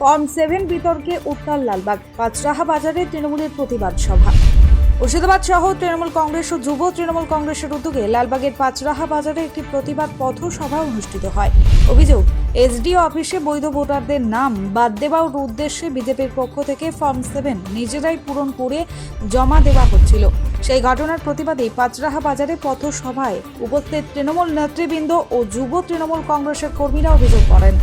Form seven বিতর্কে উত্তাল লালবাগ। পাঁচরাহা বাজারে তৃণমূলের প্রতিবাদ সভা। মুর্শিদাবাদ সহ তৃণমূল কংগ্রেস ও যুব তৃণমূল কংগ্রেসের উদ্যোগে লালবাগের পাঁচরাহা বাজারে একটি প্রতিবাদ পথ সভা অনুষ্ঠিত হয়। অভিযোগ, এসডিও অফিসে বৈধ ভোটারদের নাম বাদ দেওয়ার উদ্দেশ্যে বিজেপির পক্ষ থেকে ফর্ম সেভেন নিজেরাই পূরণ করে জমা দেওয়া হচ্ছিল। সেই ঘটনার প্রতিবাদে পাঁচরাহা বাজারে পথ সভায় উপস্থিত তৃণমূল নেতৃবৃন্দ ও যুব তৃণমূল কংগ্রেসের কর্মীরা অভিযোগ করেন।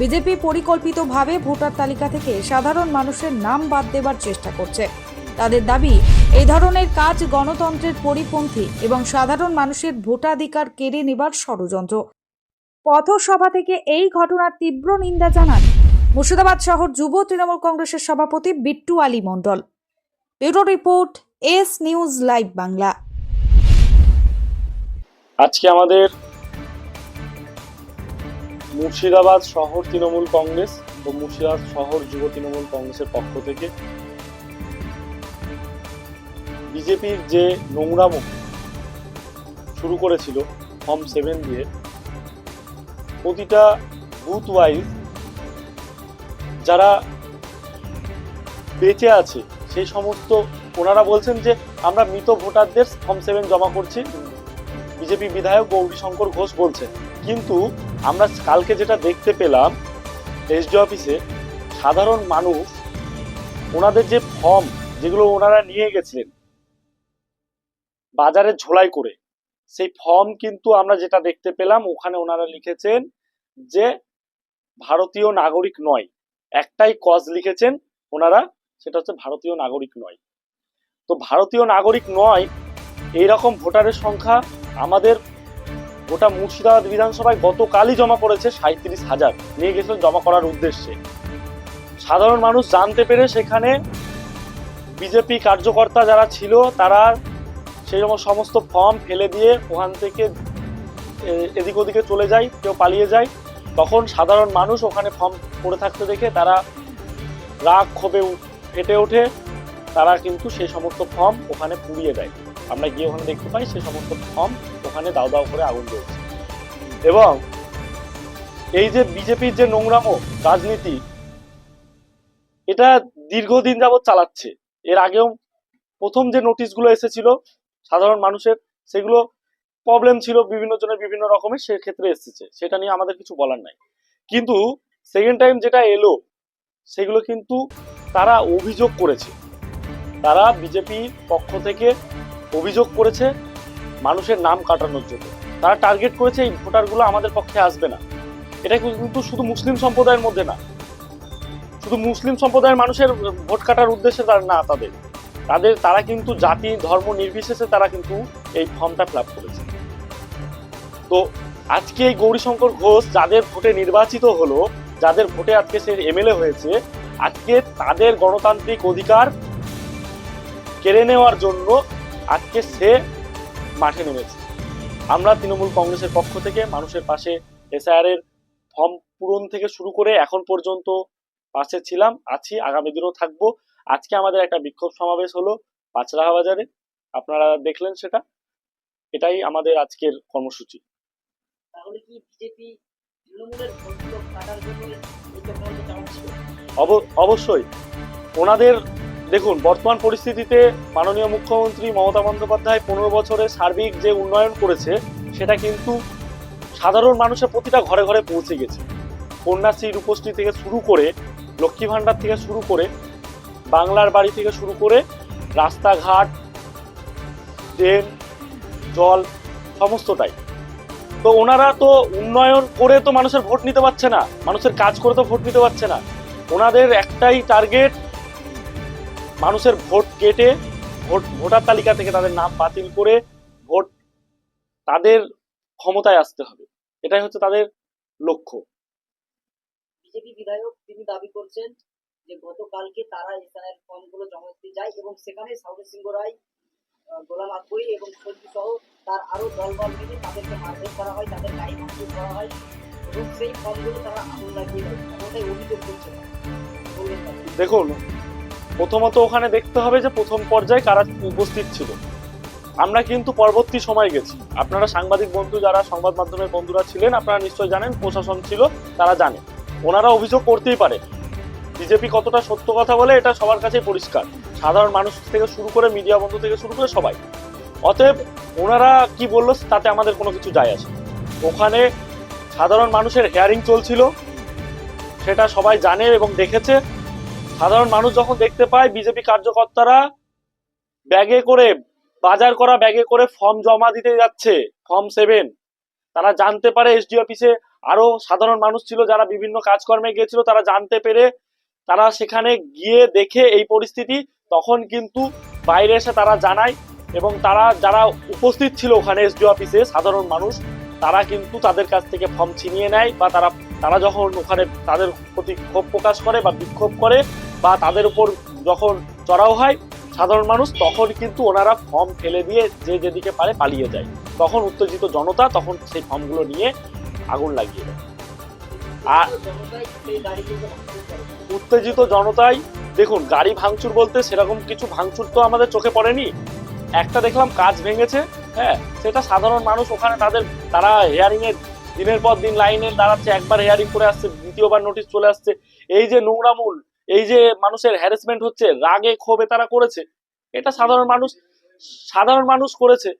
বিজেপি পরিকল্পিতভাবে ভোটার তালিকা থেকে সাধারণ মানুষের নাম বাদ দেবার চেষ্টা করছে। তাদের দাবি, এই ধরনের কাজ গণতন্ত্রের পরিপন্থী এবং সাধারণ মানুষের ভোটাধিকার কেড়ে নেবার ষড়যন্ত্র। পথসভা থেকে এই ঘটনার তীব্র নিন্দা জানান মুর্শিদাবাদ শহর যুব তৃণমূল কংগ্রেসের সভাপতি Bittu Ali Mondal. Bureau report, S news live Bangla. আজকে আমাদের মুর্শিদাবাদ শহর তৃণমূল কংগ্রেস ও মুর্শিদাবাদ শহর যুব তৃণমূল কংগ্রেসের পক্ষ থেকে বিজেপির যে নোংরামো শুরু করেছিল ফর্ম সেভেন দিয়ে, প্রতিটা বুথ ওয়াইজ যারা বেঁচে আছে, সেই সমস্ত ওনারা বলছেন যে আমরা মৃত ভোটারদের ফর্ম সেভেন জমা করছি বিজেপি বিধায়ক গৌরী শঙ্কর ঘোষ বলছেন, কিন্তু আমরা কালকে যেটা দেখতে পেলাম এসডি অফিসে সাধারণ মানুষ, ওনাদের যে ফর্ম যেগুলো ওনারা নিয়ে গেছিলেন, বাজারে ঝোলাই করে, সেই ফর্ম কিন্তু আমরা যেটা দেখতে পেলাম, ওখানে ওনারা লিখেছেন যে ভারতীয় নাগরিক নয়। একটাই কজ লিখেছেন, ওনারা, সেটা হচ্ছে ভারতীয় নাগরিক নয়। তো ভারতীয় নাগরিক নয়, এইরকম ভোটারের সংখ্যা আমাদের গোটা মুর্শিদাবাদ বিধানসভায় গতকালই জমা পড়েছে সাঁত্রিশ হাজার। নিয়ে গেছিলেন জমা করার উদ্দেশ্যে। সাধারণ মানুষ জানতে পেরে সেখানে বিজেপি কার্যকর্তা যারা ছিল, তারা সেই সমস্ত ফর্ম ফেলে দিয়ে ওখান থেকে এদিক ওদিকে চলে যায়, কেউ পালিয়ে যায়। তখন সাধারণ মানুষ ওখানে ফর্ম পড়ে থাকতে দেখে তারা রাগ ক্ষোভে ফেটে ওঠে। তারা কিন্তু সেই সমস্ত ফর্ম ওখানে পুড়িয়ে দেয়। আমরা গিয়ে ওখানে দেখতে পাই সেই সমস্ত ফর্ম ওখানে দাও দাও করে আগুন জ্বলছে। এবং এই যে বিজেপির যে নোংরামো রাজনীতি, এটা দীর্ঘদিন যাবৎ চালাচ্ছে। এর আগেও প্রথম যে নোটিশগুলো এসেছিল, সাধারণ মানুষের, সেগুলো প্রবলেম ছিল বিভিন্ন জনের বিভিন্ন রকমের সেক্ষেত্রে এসেছে। সেটা নিয়ে আমাদের কিছু বলার নাই। কিন্তু সেকেন্ড টাইম যেটা এলো, সেগুলো কিন্তু তারা অভিযোগ করেছে। তারা বিজেপির পক্ষ থেকে অভিযোগ করেছে মানুষের নাম কাটানোর জন্য। তারা টার্গেট করেছে এই ভোটারগুলো আমাদের পক্ষে আসবে না। এটা কিন্তু শুধু মুসলিম সম্প্রদায়ের মধ্যে না। শুধু মুসলিম সম্প্রদায়ের মানুষের ভোট কাটার উদ্দেশ্যে তার না, তাদের। তাদের, তারা কিন্তু জাতি, ধর্ম নির্বিশেষে তারা কিন্তু এই ফর্মটা ফিল করেছে। তো আজকে এই গৌরীশঙ্কর ঘোষ যাদের ভোটে নির্বাচিত হলো, যাদের ভোটে আজকে সে এমএলএ হয়েছে, আজকে তাদের গণতান্ত্রিক অধিকার কেড়ে নেওয়ার জন্য আজকে সে মাঠে নেমেছে। আমরা তৃণমূল কংগ্রেসের পক্ষ থেকে মানুষের পাশে এসআইআর এর ফর্ম পূরণ থেকে শুরু করে এখন পর্যন্ত পাশে ছিলাম আছি আগামী দিনেও থাকব। আজকে আমাদের একটা বিক্ষোভ সমাবেশ হলো পাঁচরাহা বাজারে। আপনারা দেখলেন সেটা। এটাই আমাদের আজকের কর্মসূচি। অবশ্যই। ওনাদের দেখুন, বর্তমান পরিস্থিতিতে মাননীয় মুখ্যমন্ত্রী মমতা বন্দ্যোপাধ্যায় পনেরো বছরে সার্বিক যে উন্নয়ন করেছে, সেটা কিন্তু সাধারণ মানুষের প্রতিটা ঘরে ঘরে পৌঁছে গেছে। কন্যাশ্রী রূপশ্রী থেকে শুরু করে, লক্ষ্মী ভাণ্ডার থেকে শুরু করে, বাংলার বাড়ি থেকে শুরু করে, রাস্তাঘাট ট্রেন জল, সমস্তটাই। তো ওনারা তো উন্নয়ন করে তো মানুষের ভোট নিতে পারছে না, মানুষের কাজ করে তো ভোট নিতে পারছে না। ওনাদের একটাই টার্গেট মানুষের ভোট কেটে ভোট ভোটার তালিকা থেকে তাদের নাম বাতিল করে ভোট তাদের ক্ষমতায় আসতে হবে। এটাই হচ্ছে তাদের লক্ষ্য। বিজেপি বিধায়ক তিনি দাবি করছেন যে গতকালকে তারা এসআইআর ফর্মগুলো জমা দিতে যায় এবং সেখানে সাউরি সিংহ রায় গোলাম আকবরী এবং সঞ্জু সহ তার আরও দলবল মিলে তাদেরকে মারধর করা হয় তাদের গাড়ি ভাঙচুর করা হয় এবং সেই ফর্মগুলো তারা আগুন লাগিয়ে দেয়। এমনটাই অভিযোগ করছে দেখুন প্রথমত ওখানে দেখতে হবে যে প্রথম পর্যায়ে কারা উপস্থিত ছিল। আমরা কিন্তু পরবর্তী সময় গেছি। আপনারা সাংবাদিক বন্ধু যারা সংবাদ মাধ্যমের বন্ধুরা ছিলেন, আপনারা নিশ্চয় জানেন, প্রশাসন ছিল, তারা জানে। ওনারা অভিযোগ করতেই পারে। বিজেপি কতটা সত্য কথা বলে, এটা সবার কাছেই পরিষ্কার। সাধারণ মানুষ থেকে শুরু করে মিডিয়া বন্ধু থেকে শুরু করে সবাই। অতএব ওনারা কি বলল, তাতে আমাদের কোনো কিছু যায় না। ওখানে সাধারণ মানুষের হেয়ারিং চলছিল। সেটা সবাই জানে এবং দেখেছে। সাধারণ মানুষ যখন দেখতে পায়, বিজেপি কার্যকর্তারা ব্যাগে করে, বাজার করা ব্যাগে করে ফর্ম জমা দিতে যাচ্ছে, ফর্ম সেভেন। তারা জানতে পারে, এসডি অফিসে আরও সাধারণ মানুষ ছিল যারা বিভিন্ন কাজকর্মে গিয়েছিল, তারা জানতে পেরে তারা সেখানে গিয়ে দেখে এই পরিস্থিতি। তখন কিন্তু বাইরে এসে তারা জানায় এবং তারা যারা উপস্থিত ছিল ওখানে এসডি অফিসে সাধারণ মানুষ, তারা কিন্তু তাদের কাছ থেকে ফর্ম ছিনিয়ে নেয় বা তারা তারা যখন ওখানে তাদের প্রতি ক্ষোভ প্রকাশ করে বা বিক্ষোভ করে বা তাদের উপর যখন চড়াও হয় সাধারণ মানুষ, তখন কিন্তু ওনারা ফর্ম ফেলে দিয়ে যে যেদিকে পারে পালিয়ে যায়। তখন উত্তেজিত জনতা তখন সেই ফর্মগুলো নিয়ে আগুন লাগিয়ে দেয়। আর উত্তেজিত জনতাই, দেখুন, গাড়ি ভাঙচুর বলতে সেরকম কিছু ভাঙচুর তো আমাদের চোখে পড়েনি। একটা দেখলাম কাজ ভেঙেছে হ্যাঁ সেটা সাধারণ মানুষ ওখানে তাদের, তারা হেয়ারিং এর দিনের পর দিন লাইনে দাঁড়াচ্ছে, একবার হেয়ারিং করে আসছে, দ্বিতীয়বার নোটিশ চলে আসছে। এই যে নোংরামূল, এই যে মানুষের হ্যারাসমেন্ট হচ্ছে, রাগে ক্ষোভে তারা করেছে, এটা সাধারণ মানুষ সাধারণ মানুষ করেছে।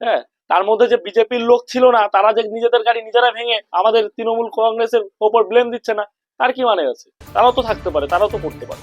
হ্যাঁ তার মধ্যে যে বিজেপির লোক ছিল না, তারা যে নিজেদের গাড়ি নিজেরা ভেঙে আমাদের তৃণমূল কংগ্রেসের ওপর ব্লেম দিচ্ছে না, তার কি মানে আছে? তারাও তো থাকতে পারে, তারাও তো করতে পারে।